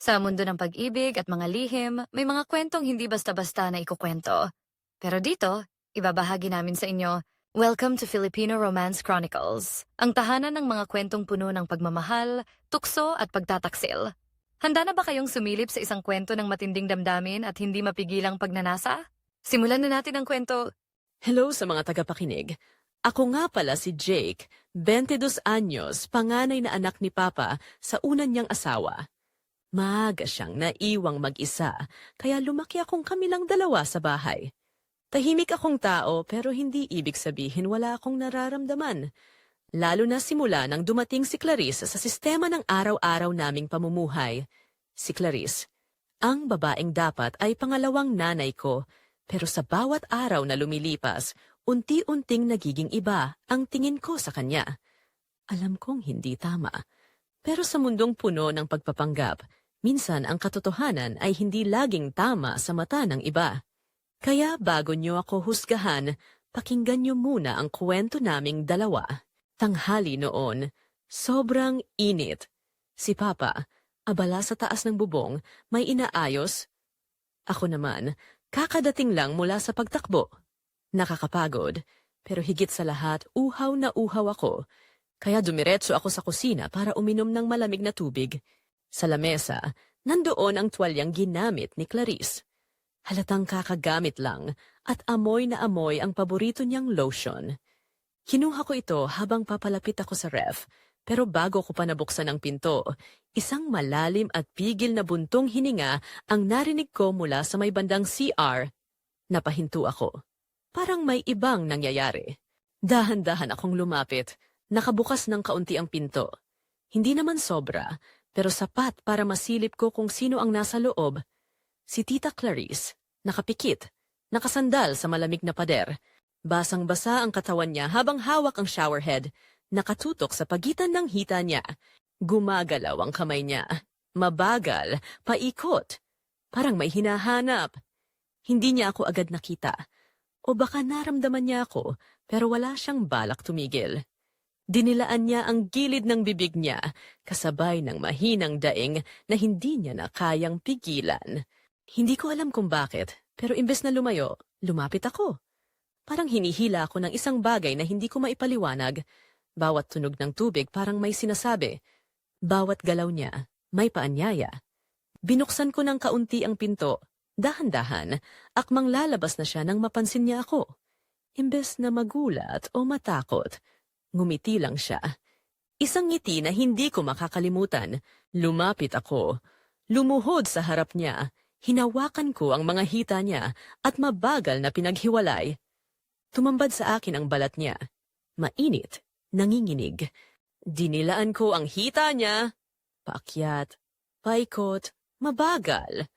Sa mundo ng pag-ibig at mga lihim, may mga kwentong hindi basta-basta na ikukwento. Pero dito, ibabahagi namin sa inyo, Welcome to Filipino Romance Chronicles, ang tahanan ng mga kwentong puno ng pagmamahal, tukso at pagtataksil. Handa na ba kayong sumilip sa isang kwento ng matinding damdamin at hindi mapigilang pagnanasa? Simulan na natin ang kwento. Hello sa mga tagapakinig. Ako nga pala si Jake, 22 anyos, panganay na anak ni Papa sa unan niyang asawa. Maaga siyang naiwang mag-isa, kaya lumaki akong kami lang dalawa sa bahay. Tahimik akong tao pero hindi ibig sabihin wala akong nararamdaman. Lalo na simula nang dumating si Clarice sa sistema ng araw-araw naming pamumuhay. Si Clarice, ang babaeng dapat ay pangalawang nanay ko, pero sa bawat araw na lumilipas, unti-unting nagiging iba ang tingin ko sa kanya. Alam kong hindi tama. Pero sa mundong puno ng pagpapanggap, minsan ang katotohanan ay hindi laging tama sa mata ng iba. Kaya bago niyo ako husgahan, pakinggan niyo muna ang kwento naming dalawa. Tanghali noon, sobrang init. Si Papa, abala sa taas ng bubong, may inaayos. Ako naman, kakadating lang mula sa pagtakbo. Nakakapagod, pero higit sa lahat, uhaw na uhaw ako. Kaya dumiretso ako sa kusina para uminom ng malamig na tubig. Sa lamesa, nandoon ang tuwalyang ginamit ni Clarice. Halatang kakagamit lang at amoy na amoy ang paborito niyang lotion. Kinuha ko ito habang papalapit ako sa ref, pero bago ko pa nabuksan ang pinto, isang malalim at pigil na buntong hininga ang narinig ko mula sa may bandang CR. Napahinto ako. Parang may ibang nangyayari. Dahan-dahan akong lumapit. Nakabukas ng kaunti ang pinto. Hindi naman sobra, pero sapat para masilip ko kung sino ang nasa loob. Si Tita Clarice, nakapikit, nakasandal sa malamig na pader. Basang-basa ang katawan niya habang hawak ang showerhead, nakatutok sa pagitan ng hita niya. Gumagalaw ang kamay niya. Mabagal, paikot. Parang may hinahanap. Hindi niya ako agad nakita. O baka naramdaman niya ako, pero wala siyang balak tumigil. Dinilaan niya ang gilid ng bibig niya, kasabay ng mahinang daing na hindi niya na kayang pigilan. Hindi ko alam kung bakit, pero imbes na lumayo, lumapit ako. Parang hinihila ako ng isang bagay na hindi ko maipaliwanag. Bawat tunog ng tubig parang may sinasabi. Bawat galaw niya, may paanyaya. Binuksan ko ng kaunti ang pinto. Dahan-dahan, akmang lalabas na siya nang mapansin niya ako. Imbes na magulat o matakot, ngumiti lang siya. Isang ngiti na hindi ko makakalimutan. Lumapit ako. Lumuhod sa harap niya. Hinawakan ko ang mga hita niya at mabagal na pinaghiwalay. Tumambad sa akin ang balat niya. Mainit, nanginginig. Dinilaan ko ang hita niya. Paakyat, paikot, mabagal.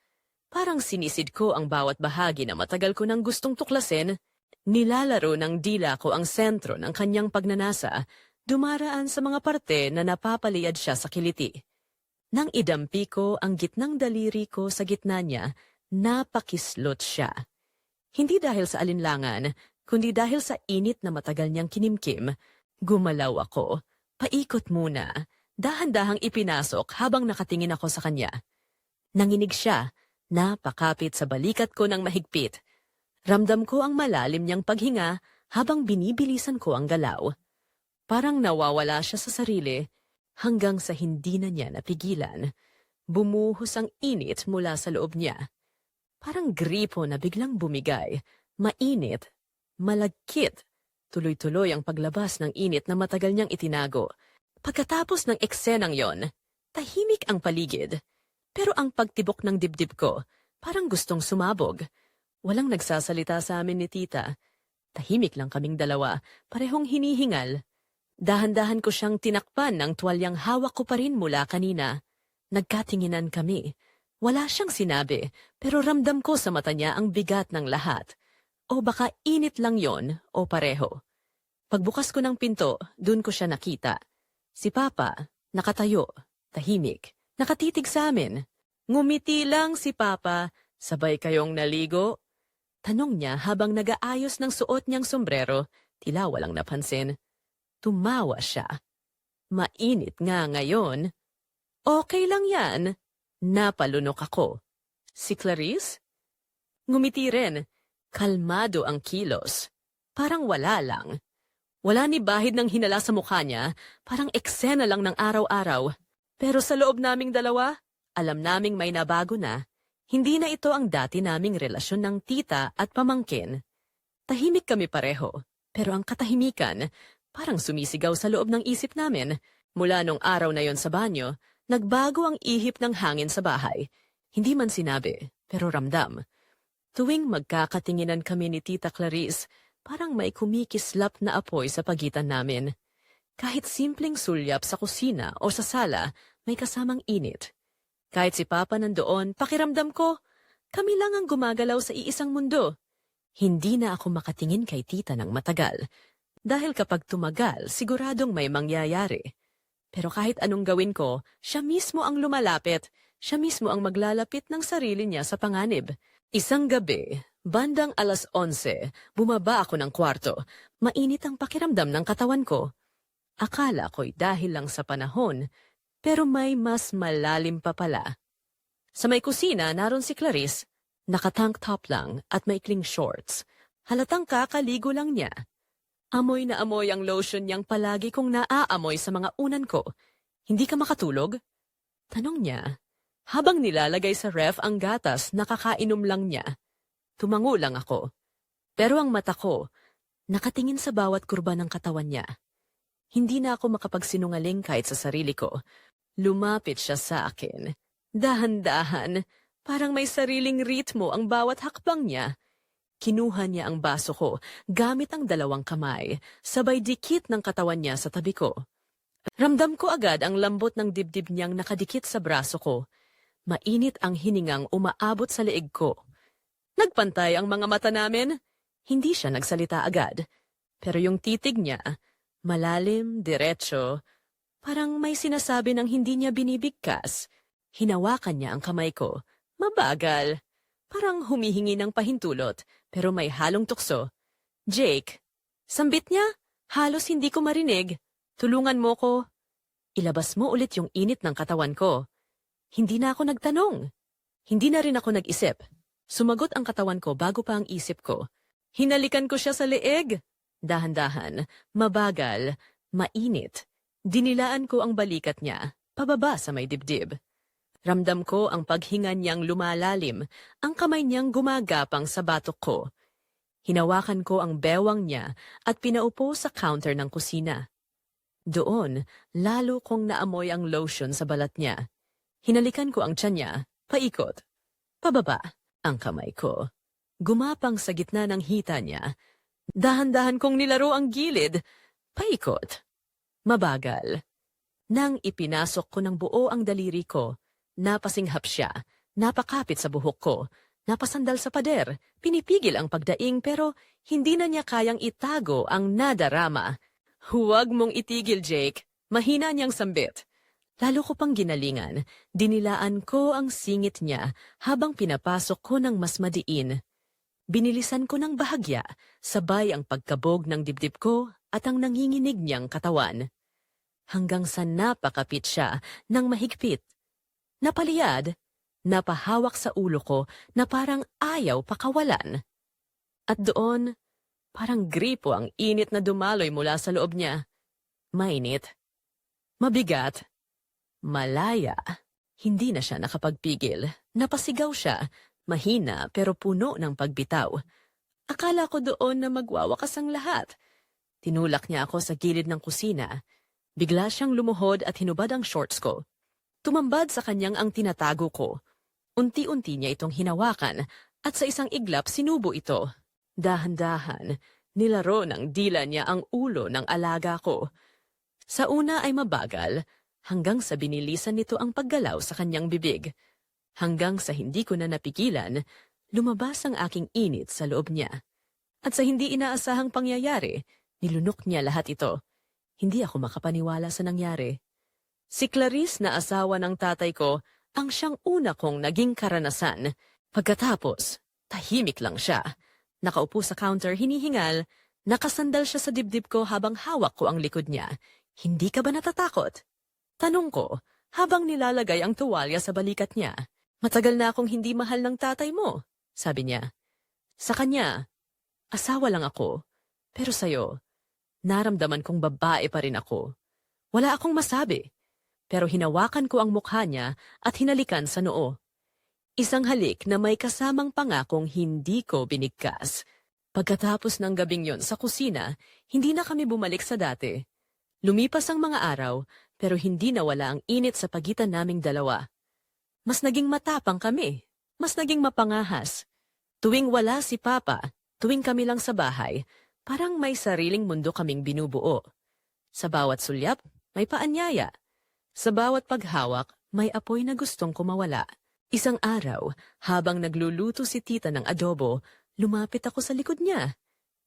Parang sinisid ko ang bawat bahagi na matagal ko nang gustong tuklasin. Nilalaro ng dila ko ang sentro ng kanyang pagnanasa, dumaraan sa mga parte na napapaliad siya sa kiliti. Nang idampi ko ang gitnang daliri ko sa gitna niya, napakislot siya. Hindi dahil sa alinlangan, kundi dahil sa init na matagal niyang kinimkim, gumalaw ako. Paikot muna. Dahan-dahang ipinasok habang nakatingin ako sa kanya. Nanginig siya, napakapit sa balikat ko ng mahigpit. Ramdam ko ang malalim niyang paghinga habang binibilisan ko ang galaw. Parang nawawala siya sa sarili hanggang sa hindi na niya napigilan. Bumuhos ang init mula sa loob niya. Parang gripo na biglang bumigay, mainit, malagkit. Tuloy-tuloy ang paglabas ng init na matagal niyang itinago. Pagkatapos ng eksenang yon, tahimik ang paligid. Pero ang pagtibok ng dibdib ko, parang gustong sumabog. Walang nagsasalita sa amin ni tita. Tahimik lang kaming dalawa, parehong hinihingal. Dahan-dahan ko siyang tinakpan ng tuwalyang hawak ko pa rin mula kanina. Nagkatinginan kami. Wala siyang sinabi, pero ramdam ko sa mata niya ang bigat ng lahat. O baka init lang yon o pareho. Pagbukas ko ng pinto, dun ko siya nakita. Si Papa, nakatayo, tahimik, nakatitig sa amin. Ngumiti lang si Papa, sabay kayong naligo. Tanong niya habang nagaayos ng suot niyang sombrero, tila walang napansin. Tumawa siya. Mainit nga ngayon. Okay lang yan. Napalunok ako. Si Clarice? Ngumiti rin. Kalmado ang kilos. Parang wala lang. Wala ni bahid ng hinala sa mukha niya, parang eksena lang ng araw-araw. Pero sa loob naming dalawa, alam naming may nabago na. Hindi na ito ang dati naming relasyon ng tita at pamangkin. Tahimik kami pareho, pero ang katahimikan, parang sumisigaw sa loob ng isip namin. Mula nung araw na yon sa banyo, nagbago ang ihip ng hangin sa bahay. Hindi man sinabi, pero ramdam. Tuwing magkakatinginan kami ni Tita Clarice, parang may kumikislap na apoy sa pagitan namin. Kahit simpleng sulyap sa kusina o sa sala, may kasamang init. Kahit si Papa nandoon, pakiramdam ko, kami lang ang gumagalaw sa iisang mundo. Hindi na ako makatingin kay Tita ng matagal. Dahil kapag tumagal, siguradong may mangyayari. Pero kahit anong gawin ko, siya mismo ang lumalapit. Siya mismo ang maglalapit ng sarili niya sa panganib. Isang gabi, bandang alas 11, bumaba ako ng kwarto. Mainit ang pakiramdam ng katawan ko. Akala ko'y dahil lang sa panahon, pero may mas malalim pa pala. Sa may kusina, naroon si Clarice, nakatank top lang at maikling shorts. Halatang kakaligo lang niya. Amoy na amoy ang lotion niyang palagi kong naaamoy sa mga unan ko. Hindi ka makatulog? Tanong niya. Habang nilalagay sa ref ang gatas, nakakainom lang niya. Tumango lang ako. Pero ang mata ko, nakatingin sa bawat kurba ng katawan niya. Hindi na ako makapagsinungaling kahit sa sarili ko. Lumapit siya sa akin. Dahan-dahan, parang may sariling ritmo ang bawat hakbang niya. Kinuha niya ang baso ko gamit ang dalawang kamay, sabay dikit ng katawan niya sa tabi ko. Ramdam ko agad ang lambot ng dibdib niyang nakadikit sa braso ko. Mainit ang hiningang umaabot sa leeg ko. Nagpantay ang mga mata namin. Hindi siya nagsalita agad. Pero yung titig niya, malalim, diretso, parang may sinasabi ng hindi niya binibigkas. Hinawakan niya ang kamay ko. Mabagal. Parang humihingi ng pahintulot, pero may halong tukso. Jake, sambit niya? Halos hindi ko marinig. Tulungan mo ko. Ilabas mo ulit yung init ng katawan ko. Hindi na ako nagtanong. Hindi na rin ako nag-isip. Sumagot ang katawan ko bago pa ang isip ko. Hinalikan ko siya sa leeg. Dahan-dahan, mabagal, mainit. Dinilaan ko ang balikat niya, pababa sa may dibdib. Ramdam ko ang paghinga niyang lumalalim, ang kamay niyang gumagapang sa batok ko. Hinawakan ko ang bewang niya at pinaupo sa counter ng kusina. Doon, lalo kong naamoy ang lotion sa balat niya. Hinalikan ko ang tiyan niya, paikot. Pababa ang kamay ko. Gumapang sa gitna ng hita niya. Dahan-dahan kong nilaro ang gilid. Paikot. Mabagal. Nang ipinasok ko ng buo ang daliri ko, napasinghap siya, napakapit sa buhok ko, napasandal sa pader, pinipigil ang pagdaing pero hindi na niya kayang itago ang nadarama. Huwag mong itigil, Jake. Mahina niyang sambit. Lalo ko pang ginalingan, dinilaan ko ang singit niya habang pinapasok ko ng mas madiin. Binilisan ko ng bahagya, sabay ang pagkabog ng dibdib ko at ang nanginginig niyang katawan. Hanggang sa napakapit siya ng mahigpit. Napaliyad, napahawak sa ulo ko na parang ayaw pakawalan. At doon, parang gripo ang init na dumaloy mula sa loob niya. Mainit. Mabigat. Malaya. Hindi na siya nakapagpigil. Napasigaw siya. Mahina pero puno ng pagbitaw. Akala ko doon na magwawakas ang lahat. Tinulak niya ako sa gilid ng kusina. Bigla siyang lumuhod at hinubad ang shorts ko. Tumambad sa kanyang ang tinatago ko. Unti-unti niya itong hinawakan at sa isang iglap sinubo ito. Dahan-dahan, nilaro ng dila niya ang ulo ng alaga ko. Sa una ay mabagal, hanggang sa binilisan nito ang paggalaw sa kanyang bibig. Hanggang sa hindi ko na napigilan, lumabas ang aking init sa loob niya. At sa hindi inaasahang pangyayari, nilunok niya lahat ito. Hindi ako makapaniwala sa nangyari. Si Clarice na asawa ng tatay ko ang siyang una kong naging karanasan. Pagkatapos, tahimik lang siya. Nakaupo sa counter hinihingal, nakasandal siya sa dibdib ko habang hawak ko ang likod niya. Hindi ka ba natatakot? Tanong ko, habang nilalagay ang tuwalya sa balikat niya. Matagal na akong hindi mahal ng tatay mo, sabi niya. Sa kanya, asawa lang ako. Pero sa'yo, naramdaman kong babae pa rin ako. Wala akong masabi. Pero hinawakan ko ang mukha niya at hinalikan sa noo. Isang halik na may kasamang pangakong hindi ko binigkas. Pagkatapos ng gabing yon sa kusina, hindi na kami bumalik sa dati. Lumipas ang mga araw, pero hindi nawala ang init sa pagitan naming dalawa. Mas naging matapang kami. Mas naging mapangahas. Tuwing wala si Papa, tuwing kami lang sa bahay, parang may sariling mundo kaming binubuo. Sa bawat sulyap, may paanyaya. Sa bawat paghawak, may apoy na gustong kumawala. Isang araw, habang nagluluto si tita ng adobo, lumapit ako sa likod niya.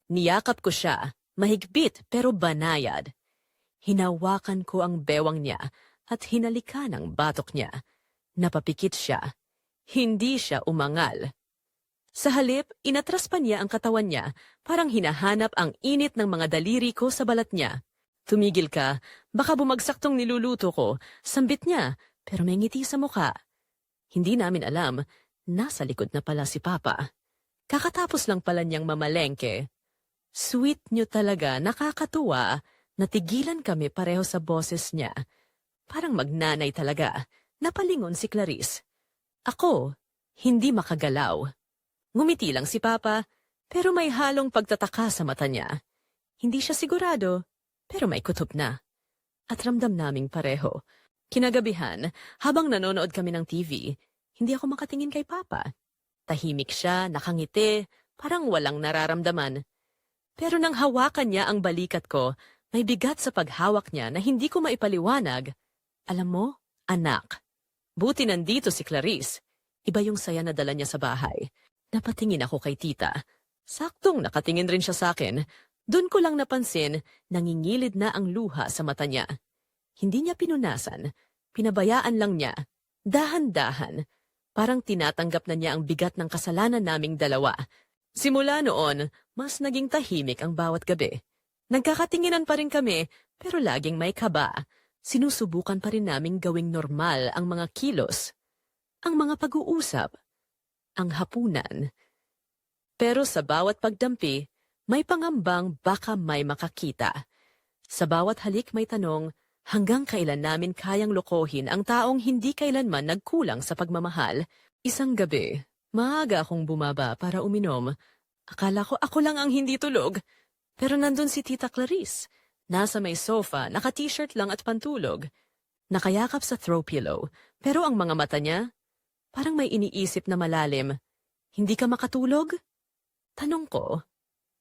Niyakap ko siya, mahigpit pero banayad. Hinawakan ko ang bewang niya at hinalikan ang batok niya. Napapikit siya. Hindi siya umangal. Sa halip, inatras pa niya ang katawan niya, parang hinahanap ang init ng mga daliri ko sa balat niya. Tumigil ka, baka bumagsak tong niluluto ko, sambit niya, pero may ngiti sa mukha. Hindi namin alam, nasa likod na pala si Papa. Kakatapos lang pala niyang mamalengke. Sweet niyo talaga, nakakatuwa. Natigilan kami pareho sa boses niya. Parang magnanay talaga. Napalingon si Clarice. Ako, hindi makagalaw. Ngumiti lang si Papa, pero may halong pagtataka sa mata niya. Hindi siya sigurado, pero may kutob na. At ramdam naming pareho. Kinagabihan, habang nanonood kami ng TV, hindi ako makatingin kay Papa. Tahimik siya, nakangiti, parang walang nararamdaman. Pero nang hawakan niya ang balikat ko, may bigat sa paghawak niya na hindi ko maipaliwanag. Alam mo, anak, buti nandito si Clarice. Iba yung saya na dala niya sa bahay. Napatingin ako kay tita. Saktong nakatingin rin siya sa akin. Doon ko lang napansin, nangingilid na ang luha sa mata niya. Hindi niya pinunasan. Pinabayaan lang niya. Dahan-dahan. Parang tinatanggap na niya ang bigat ng kasalanan naming dalawa. Simula noon, mas naging tahimik ang bawat gabi. Nagkakatinginan pa rin kami, pero laging may kaba. Sinusubukan pa rin naming gawing normal ang mga kilos. Ang mga pag-uusap. Ang hapunan. Pero sa bawat pagdampi, may pangambang baka may makakita. Sa bawat halik may tanong, hanggang kailan namin kayang lokohin ang taong hindi kailanman nagkulang sa pagmamahal. Isang gabi, maaga akong bumaba para uminom. Akala ko ako lang ang hindi tulog. Pero nandun si Tita Clarice. Nasa may sofa, naka-t-shirt lang at pantulog. Nakayakap sa throw pillow, pero ang mga mata niya, parang may iniisip na malalim. Hindi ka makatulog? Tanong ko.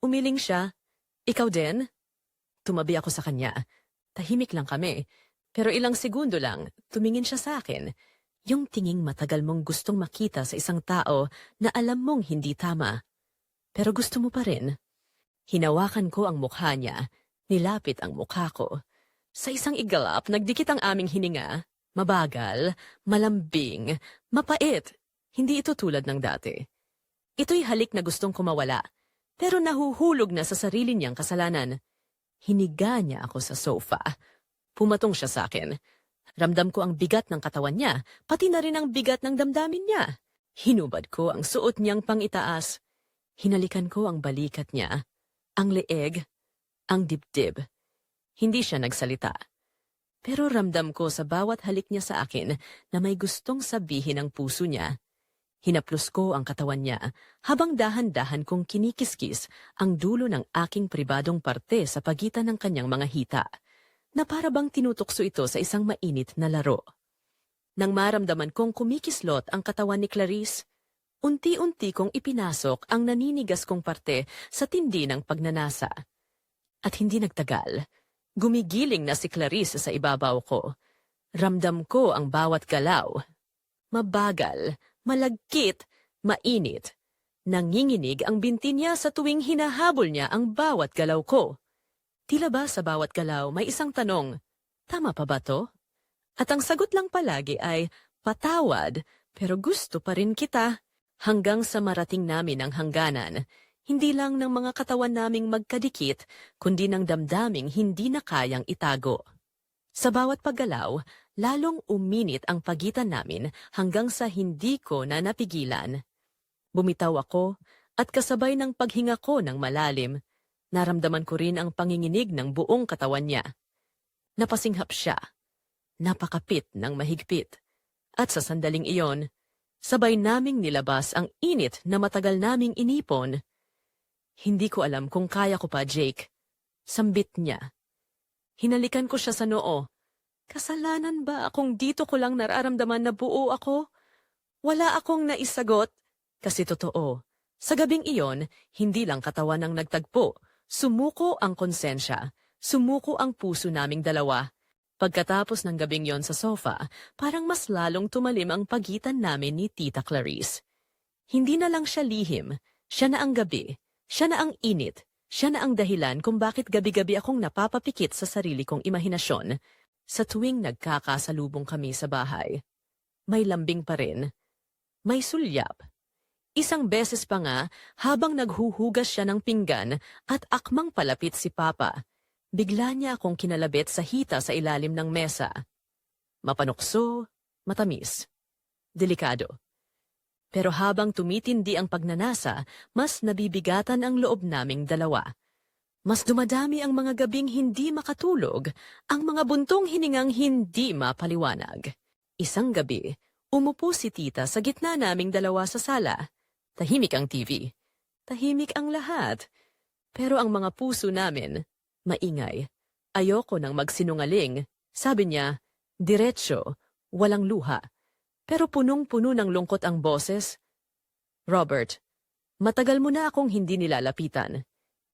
Umiling siya. Ikaw din? Tumabi ako sa kanya. Tahimik lang kami. Pero ilang segundo lang, tumingin siya sa akin. Yung tinging matagal mong gustong makita sa isang tao na alam mong hindi tama. Pero gusto mo pa rin. Hinawakan ko ang mukha niya, nilapit ang mukha ko. Sa isang igalap, nagdikit ang aming hininga. Mabagal, malambing, mapait. Hindi ito tulad ng dati. Ito'y halik na gustong kumawala, pero nahuhulog na sa sarili niyang kasalanan. Hiniga niya ako sa sofa. Pumatong siya sa akin. Ramdam ko ang bigat ng katawan niya, pati na rin ang bigat ng damdamin niya. Hinubad ko ang suot niyang pangitaas. Hinalikan ko ang balikat niya, ang leeg, ang dibdib. Hindi siya nagsalita. Pero ramdam ko sa bawat halik niya sa akin na may gustong sabihin ang puso niya. Hinaplos ko ang katawan niya habang dahan-dahan kong kinikiskis ang dulo ng aking pribadong parte sa pagitan ng kanyang mga hita, na para bang tinutukso ito sa isang mainit na laro. Nang maramdaman kong kumikislot ang katawan ni Clarice, unti-unti kong ipinasok ang naninigas kong parte sa tindi ng pagnanasa. At hindi nagtagal, gumigiling na si Clarice sa ibabaw ko. Ramdam ko ang bawat galaw. Mabagal, malagkit, mainit. Nanginginig ang binti niya sa tuwing hinahabol niya ang bawat galaw ko. Tila ba sa bawat galaw may isang tanong, tama pa ba to? At ang sagot lang palagi ay, patawad, pero gusto pa rin kita. Hanggang sa marating namin ang hangganan, hindi lang ng mga katawan naming magkadikit, kundi ng damdaming hindi na kayang itago. Sa bawat paggalaw, lalong uminit ang pagitan namin hanggang sa hindi ko na napigilan. Bumitaw ako at kasabay ng paghinga ko ng malalim, naramdaman ko rin ang panginginig ng buong katawan niya. Napasinghap siya. Napakapit ng mahigpit. At sa sandaling iyon, sabay naming nilabas ang init na matagal naming inipon. Hindi ko alam kung kaya ko pa, Jake. Sambit niya. Hinalikan ko siya sa noo. Kasalanan ba akong dito ko lang nararamdaman na buo ako? Wala akong naisagot. Kasi totoo, sa gabing iyon, hindi lang katawan ang nagtagpo. Sumuko ang konsensya. Sumuko ang puso naming dalawa. Pagkatapos ng gabing yon sa sofa, parang mas lalong tumalim ang pagitan namin ni Tita Clarice. Hindi na lang siya lihim, siya na ang gabi, siya na ang init, siya na ang dahilan kung bakit gabi-gabi akong napapapikit sa sarili kong imahinasyon sa tuwing nagkakasalubong kami sa bahay. May lambing pa rin. May sulyap. Isang beses pa nga, habang naghuhugas siya ng pinggan at akmang palapit si Papa, bigla niya akong kinalabit sa hita sa ilalim ng mesa. Mapanukso, matamis, delikado. Pero habang tumitindi ang pagnanasa, mas nabibigatan ang loob naming dalawa. Mas dumadami ang mga gabing hindi makatulog, ang mga buntong hiningang hindi mapaliwanag. Isang gabi, umupo si tita sa gitna naming dalawa sa sala. Tahimik ang TV. Tahimik ang lahat. Pero ang mga puso namin, maingay. Ayoko nang magsinungaling. Sabi niya, diretsyo, walang luha. Pero punong-puno ng lungkot ang boses. Robert, matagal mo na akong hindi nilalapitan.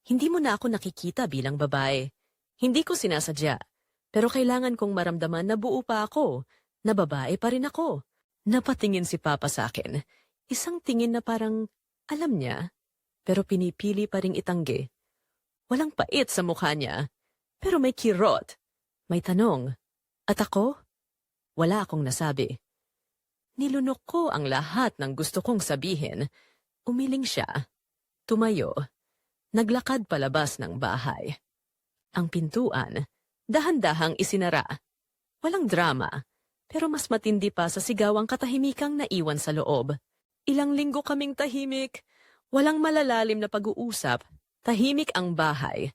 Hindi mo na ako nakikita bilang babae. Hindi ko sinasadya. Pero kailangan kong maramdaman na buo pa ako, na babae pa rin ako. Napatingin si Papa sa akin. Isang tingin na parang, alam niya, pero pinipili pa ring itanggi. Walang pait sa mukha niya, pero may kirot. May tanong. At ako? Wala akong nasabi. Nilunok ko ang lahat ng gusto kong sabihin. Umiling siya. Tumayo. Naglakad palabas ng bahay. Ang pintuan, dahan-dahang isinara. Walang drama, pero mas matindi pa sa sigawang katahimikang naiwan sa loob. Ilang linggo kaming tahimik. Walang malalalim na pag-uusap. Tahimik ang bahay.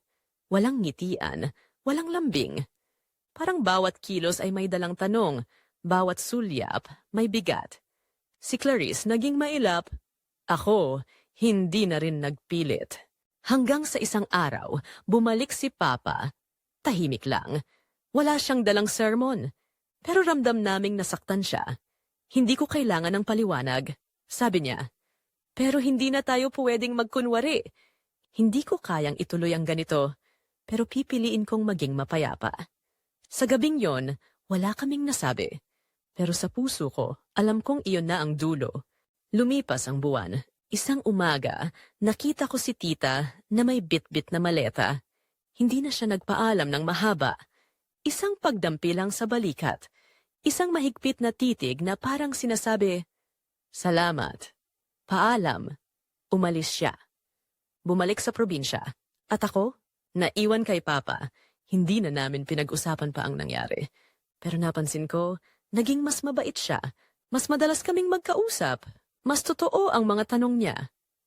Walang ngitian. Walang lambing. Parang bawat kilos ay may dalang tanong. Bawat sulyap may bigat. Si Clarice naging mailap. Ako, hindi na rin nagpilit. Hanggang sa isang araw, bumalik si Papa. Tahimik lang. Wala siyang dalang sermon. Pero ramdam naming nasaktan siya. Hindi ko kailangan ng paliwanag. Sabi niya, pero hindi na tayo pwedeng magkunwari. Hindi ko kayang ituloy ang ganito, pero pipiliin kong maging mapayapa. Sa gabing yon, wala kaming nasabi. Pero sa puso ko, alam kong iyon na ang dulo. Lumipas ang buwan. Isang umaga, nakita ko si tita na may bitbit na maleta. Hindi na siya nagpaalam ng mahaba. Isang pagdampi lang sa balikat. Isang mahigpit na titig na parang sinasabi, Salamat. Paalam. Umalis siya. Bumalik sa probinsya. At ako, naiwan kay Papa. Hindi na namin pinag-usapan pa ang nangyari. Pero napansin ko, naging mas mabait siya. Mas madalas kaming magkausap. Mas totoo ang mga tanong niya.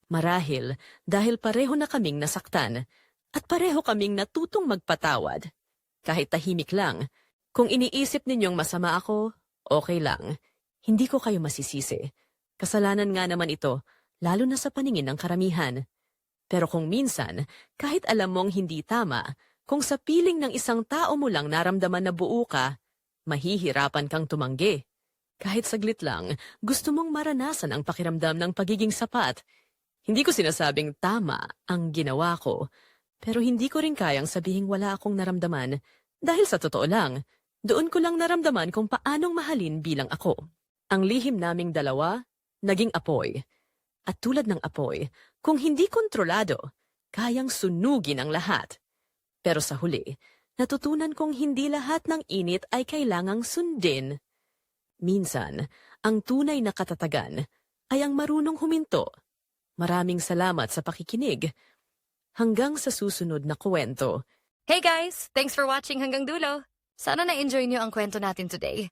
Marahil, dahil pareho na kaming nasaktan. At pareho kaming natutong magpatawad. Kahit tahimik lang. Kung iniisip ninyong masama ako, okay lang. Hindi ko kayo masisisi. Kasalanan nga naman ito, lalo na sa paningin ng karamihan. Pero kung minsan, kahit alam mong hindi tama, kung sa piling ng isang tao mo lang naramdaman na buo ka, mahihirapan kang tumanggi. Kahit saglit lang, gusto mong maranasan ang pakiramdam ng pagiging sapat. Hindi ko sinasabing tama ang ginawa ko, pero hindi ko rin kayang sabihing wala akong naramdaman dahil sa totoo lang, doon ko lang naramdaman kung paanong mahalin bilang ako. Ang lihim naming dalawa, naging apoy. At tulad ng apoy, kung hindi kontrolado, kayang sunugin ang lahat. Pero sa huli, natutunan kong hindi lahat ng init ay kailangang sundin. Minsan, ang tunay na katatagan ay ang marunong huminto. Maraming salamat sa pakikinig. Hanggang sa susunod na kwento. Hey guys! Thanks for watching hanggang dulo. Sana na-enjoy niyo ang kwento natin today.